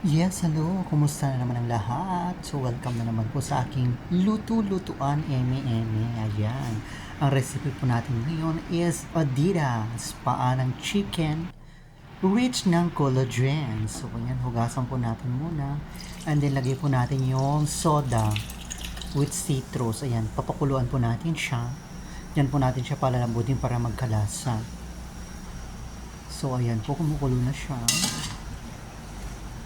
Yes, hello. Kumusta na naman ang lahat? So, welcome na naman po sa aking luto-lutuan, eme eme Ayan. Ang recipe po natin ngayon is Adidas, paan ng chicken, rich ng collagen. So, ayan, hugasan po natin muna. And then, lagay po natin yung soda with citrus. Ayan, papakuluan po natin siya. Yan po natin siya palalambutin para magkalasa. So, ayan po, kumukulo na siya.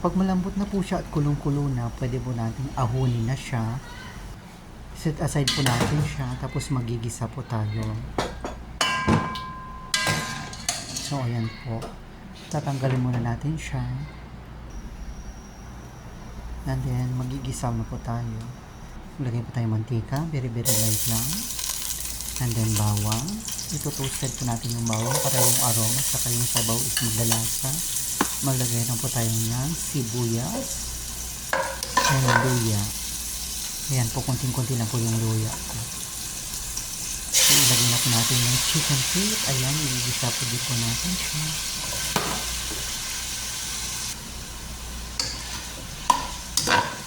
Pag malambot na po siya at kulong-kulo na, pwede po natin ahunin na siya. Set aside po natin siya, tapos magigisa po tayo. So, ayan po. Tatanggalin muna natin siya. And then, magigisa na po tayo. Lagay po tayo mantika, very very light lang. And then, bawang. Ito toasted po natin yung bawang para yung aroma, saka yung sabaw is maglalasa maglagay na po tayo ng sibuyas and luya. Ayan po, konting-konti lang po yung luya. So, ilagay na po natin yung chicken feet. Ayan, iligisa po dito natin siya.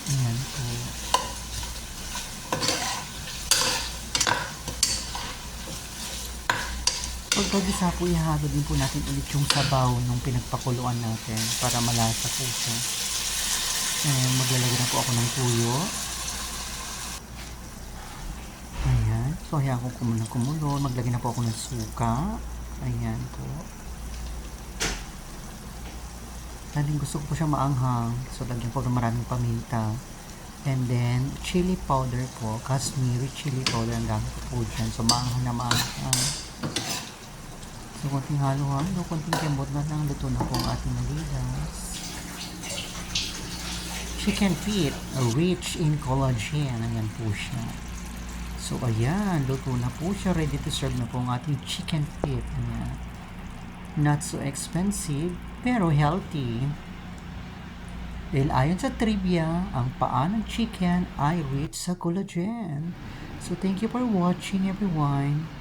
Ayan po. Pagkagisa po, ihalo din po natin ulit yung sabaw nung pinagpakuluan natin para malasa po siya. Ayan, maglalagay na po ako ng tuyo. Ayan. So, hayaan ko kumuna kumulo. Maglagay na po ako ng suka. Ayan po. Dahil gusto ko po siya maanghang. So, lagyan po ng maraming paminta. And then, chili powder po. Kashmiri chili powder ang gamit po dyan. So, maanghang na maanghang. So, konting halo-halo, konting kembot na lang, luto na po ang ating nalilas. Chicken feet, rich in collagen. Ayan po siya. So, ayan, luto na po siya. Ready to serve na po ang ating chicken feet. Ayan. Not so expensive, pero healthy. Dahil ayon sa trivia, ang paa ng chicken ay rich sa collagen. So, thank you for watching everyone.